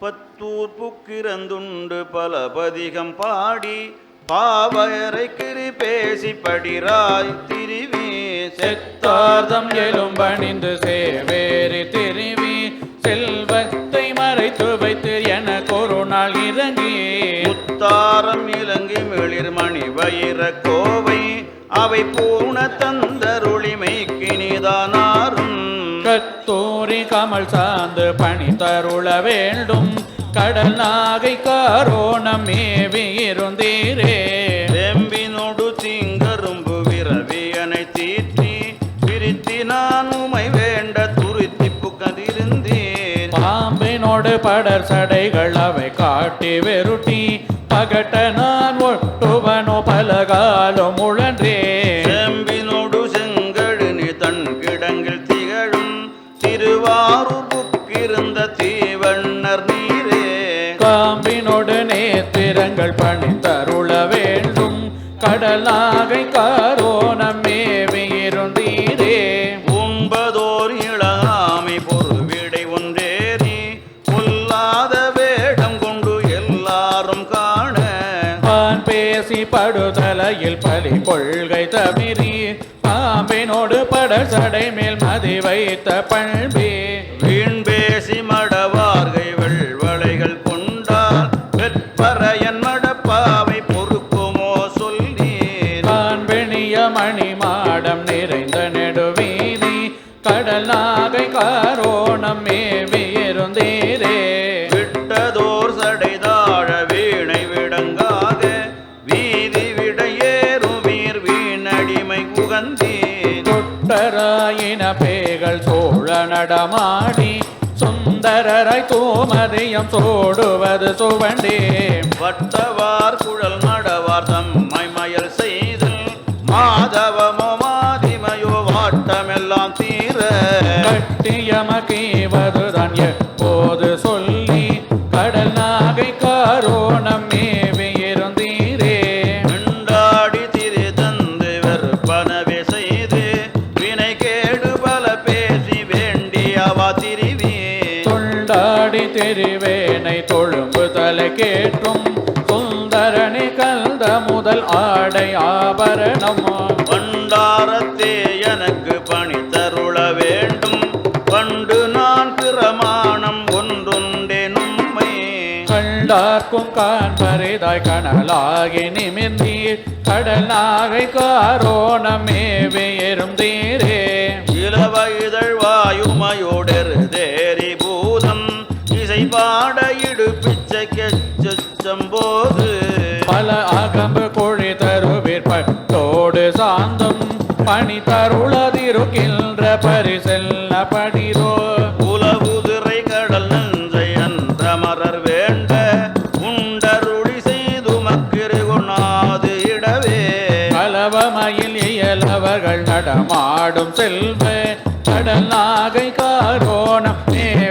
Batur புக்கிறந்துண்டு பல பதிகம் பாடி பாவயரை கிரி பேசி படிராய் திரிவி. செத்தார்தம் எலும்பணிந்து சேவேறி திருவி. செல்வத்தை மறைத்து வைத்து என கொரோனால் இறங்கி. முத்தாரம் இலங்கை மிளிர் மணி வயிற கோவை அவை பூண தந்தருளிமைக்கு கத்தூரி கமல் சார்ந்து பணி தருள வேண்டும். கடல் நாகை காரோணம் மேவி இருந்தீரே. வேம்பினோடு தீங்கரும்பு விரவியனை தீற்றி. பிரித்தி நான் உமை வேண்ட துருத்தி புகதிருந்தேன் பாம்பினோடு படர் சடைகள் அவை காட்டி வெருட்டி. பகட்ட நான் ஒட்டுவனோ பலகாலம் உழன்றே படுதலையில் கொள்கை தவிரி பாம்பினோடு படர் சடை மேல் மதி வைத்த பண்பே. வீண் பேசி மடவார்கை தொட்டராயின பேகள் சோழ நடமாடி சுந்தரராய் தூமதியம் சோடுவது சுவண்டே. வட்டவார் குழல் நடவார் தம்மை மயல் செய்து மாதவமோ மாதிமையோ வாட்டமெல்லாம் தீர. கட்டியமகீவதுதான் எப்போது தெரிவேனை தொழும்பு தலை கேட்டும். சுந்தரணி கல்த முதல் ஆடை ஆபரணம். பண்டாரத்தே எனக்கு பணி தருள வேண்டும். பண்டு நான் பிரமாணம் ஒன்றுண்டேனும்மை கண்டார்க்கும் காண்பரிதாய் கனலாகி நிமிர்ந்தீர். கடல் நாகை காரோணம் மேவி இருந்தீரே இளவ இதழ் வாயுமையோடெரு தேரி பூதம் இசை பாட இடுப்பிச்சை கெச்சம்போது பல அகம்பு கொழி தருவீர் பட்டோடு சாந்தம் பணி தருளதிருக்கின்ற பரிசெல்ல படிரோ உலகுதிரை கடல் நஞ்சை அன்றமரர் வேண்ட உண்டருளி செய்து மக்கிரு கொணாது இடவே. கலவமயில் இயலவர்கள் நடமாடும் செல்வ கடல் நாகை காரோணம் மேவி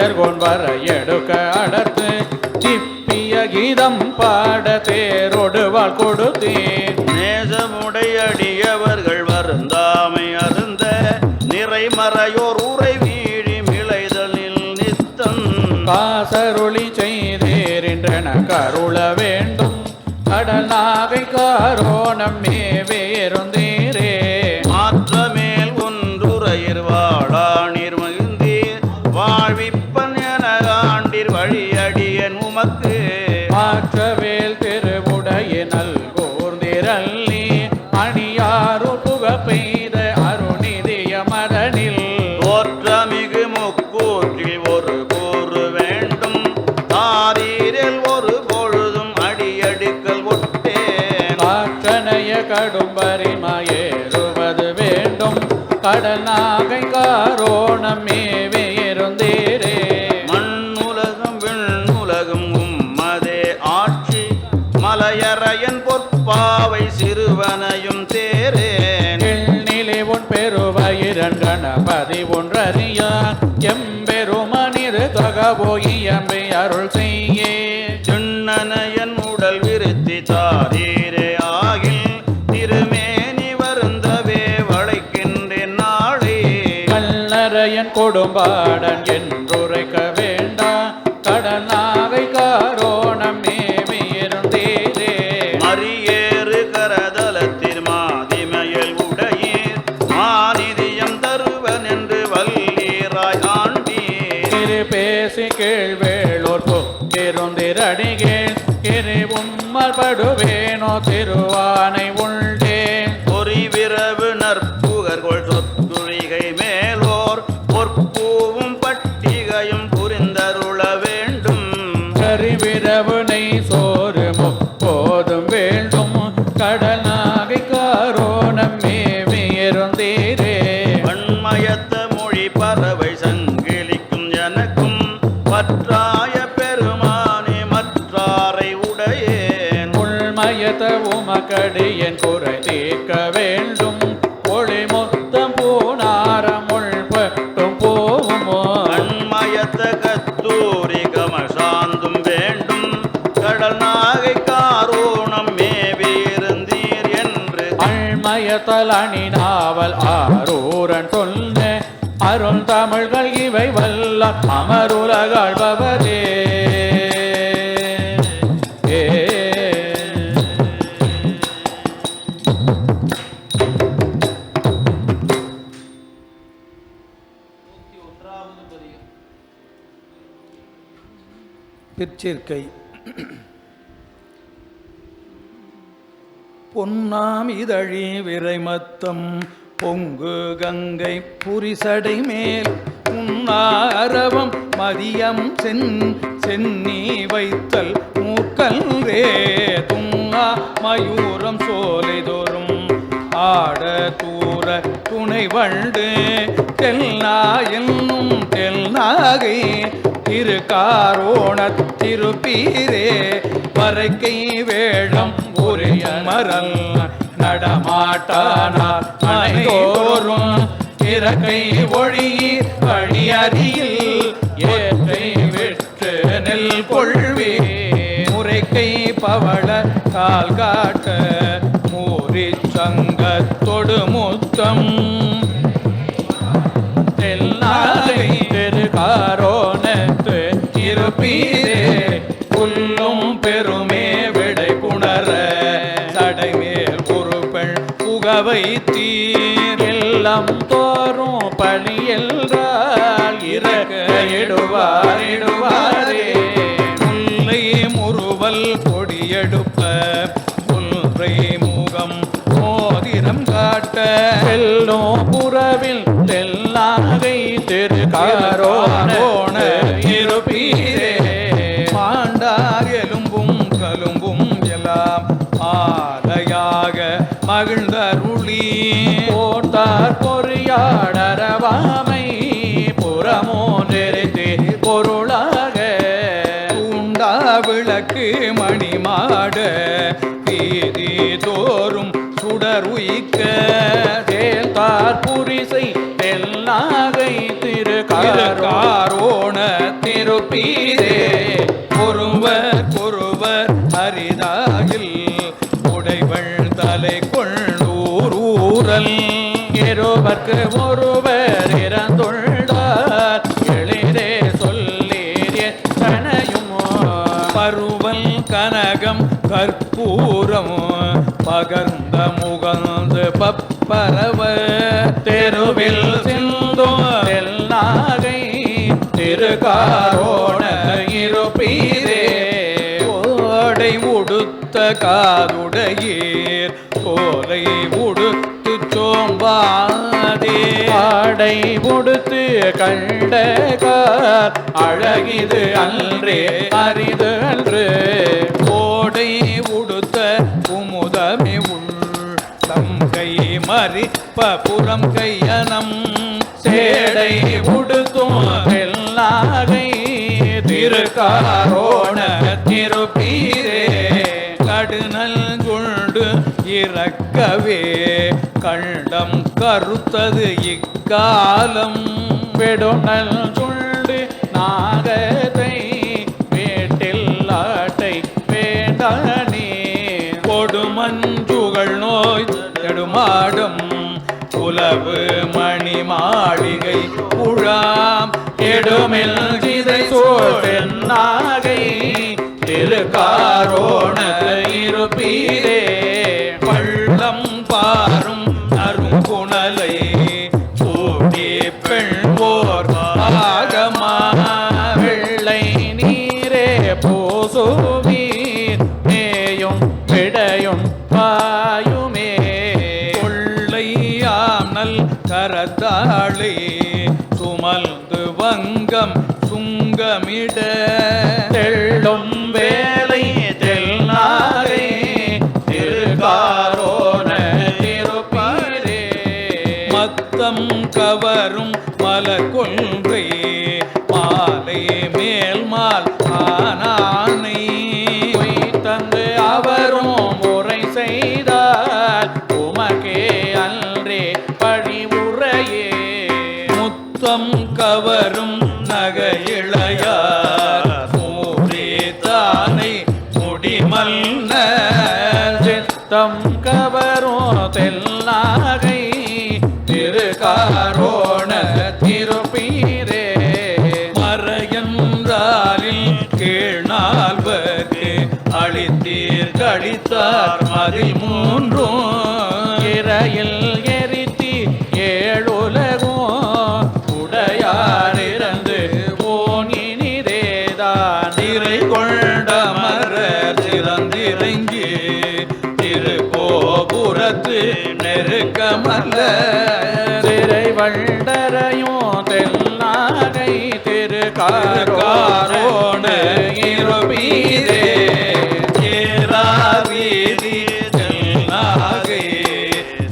இலங்கையர் கொன்வர எடுக்க அடர்த்து சிப்பிய கீதம் பாட தேரொடுவாள் கொடுத்தேன். நேசமுடையடியவர்கள் வருந்தாமை அருந்த நிறைமறையோர் உரை வீழி மிளைதலில் நித்தம். காசருளி செய்தேரின்றன கருள வேண்டும் கடல் நாகை கடும்பரிமயேறுவது வேண்டும். கடல் நாகை காரோணம் மேவே இருந்தீரே. மண்ணுலகம் விண்ணுலகம் உம்மதே ஆட்சி. மலையறையன் பொற்பாவை சிறுவனையும் தேரேன் எண்ணிலே உன் பெருவயிரன் கணபதி ஒன்றறியான் எம்பெருமனிரு தொகபோயி எம்பை அருள் செய்யே. கொடும்பாடன் என்றுரைக்க வேண்டாம் கடனாவை காரோணம் மேவி இருந்தீரே மறியேறு கரதலத்திற் மாதிமையல் உடையீர். மாநிதியம் தருவன் என்று வல்லீராய் ஆண்டீர். திரு பேசி கீழ்வேளோர் பொக்கிருந்திரடிகேள் கிரி உம்மல் படுவேனோ திருவானை உடையேன் உள்மயத்த உமக்கடியன் குறை தீர்க்க வேண்டும். ஒளி மொத்தம் பூனாரம் உள்பட்டும் போகுமோ கண்மயத்த கத்தூரி கமசாந்தும் வேண்டும். கடல் நாகை காரோணம் மேவியிருந்தீர் என்று. அள்மயத்தல் அணி நாவல் ஆரூரன் சொன்ன அருள் தமிழ்கள் இவை வல்ல. அமருலகழ்பவரே பிற்சிற்கை பொன்னாம் இதழி விரைமத்தம் பொங்கு கங்கை புரிசடை மேல் உன்னாரவம் மதியம் சென் சென்னி வைத்தல் மூக்கல் ரே துங்கா மயூரம் சோலை தோறும் ஆட தூ தூர துணை வண்டு. தெல்நா என்னும் தெல்நாகை காரோண திருப்பீரே. மறைக்கை வேடம் உரிய மரல் நடமாட்டானார் மனைதோறும் இறக்கை ஒழி அழியறியில் ஏற்றை விட்டு நெல் கொள்வே. முறைக்கை பவள கால் காட்ட மூரி சங்க தொடுமோ முத்தம் தெல்லாலை திருக்காரோணத்து இருப்பீரே. புல்லும் பெருமே விடை புணர. சடைமேல் ஒரு பெண் புகவை தீர் எல்லாம் தோறும் பழியென்றால் இறக்க இடுவார் இடுவாரே. முல்லை முறுவல் கொடியெடுப்ப முல்லை செல்லோ புறவில் தெல்லாகை திருக்காரோண இருப்பீரே. பாண்டார் எலும்பும் கலும்பும் எல்லாம் ஆலையாக மகிழ்ந்தருளி. போட்டார் பொறியாடரவா காரோண திருப்பீரே ஒருவர் ஒருவர் அரிதாகில் உடைவள் தலை கொள்ளூரூரல் இருவர்க்கு ஒருவர் இறந்துள்ளார் எளிரே சொல்லேரிய தனையும் பருவல் கனகம் கற்பூரம் பகர்ந்த முகந்து பப்பரவ தெருவில் திருக்காரோண இருப்பீரே ஓடை உடுத்த காதுடையீர் ஓலை உடுத்து சோம்பாதே. ஆடை உடுத்து கண்டகார் அழகிது அன்றே அரிது அன்று ஓடை உடுத்த குமுதமே உள் தங்கை மறிப்ப புறம் கையனம். சேடை உடுத்தும் பிறக்கவே கண்டம் கருத்தது இக்காலம். வெடுணல் சுண்டு நாகத்தை வேட்டில் ஆட்டை வேண்டானே. கொடுமஞ்சுகள் நோய் நெடுமாடும் புலவு மணி மாளிகை புழாம். எடுமில் சிதை சோழ் நாகை. திருக்காரோண தம் கவரோ தெல்லாகை திருக்காரோண திருப்பீரே. மறையந்தாலில் கீழ்நால்வர்க்கு அழித்தீர் கழித்தார் மதில் மூன்றும். இறையில் புறத்து நெருக்கமல்ல. திரை வண்டரையும் தெல்லாடை திரு காரோடு இருபீரே தேராவீதி தெல்லாகை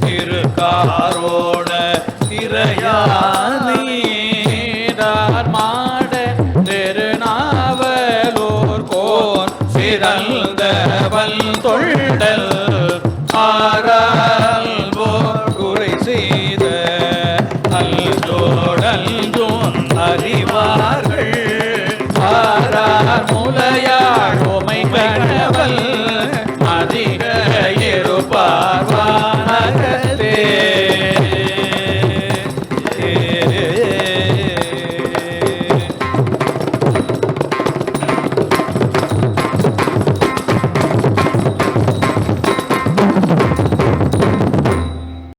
திரு காரோ உதயா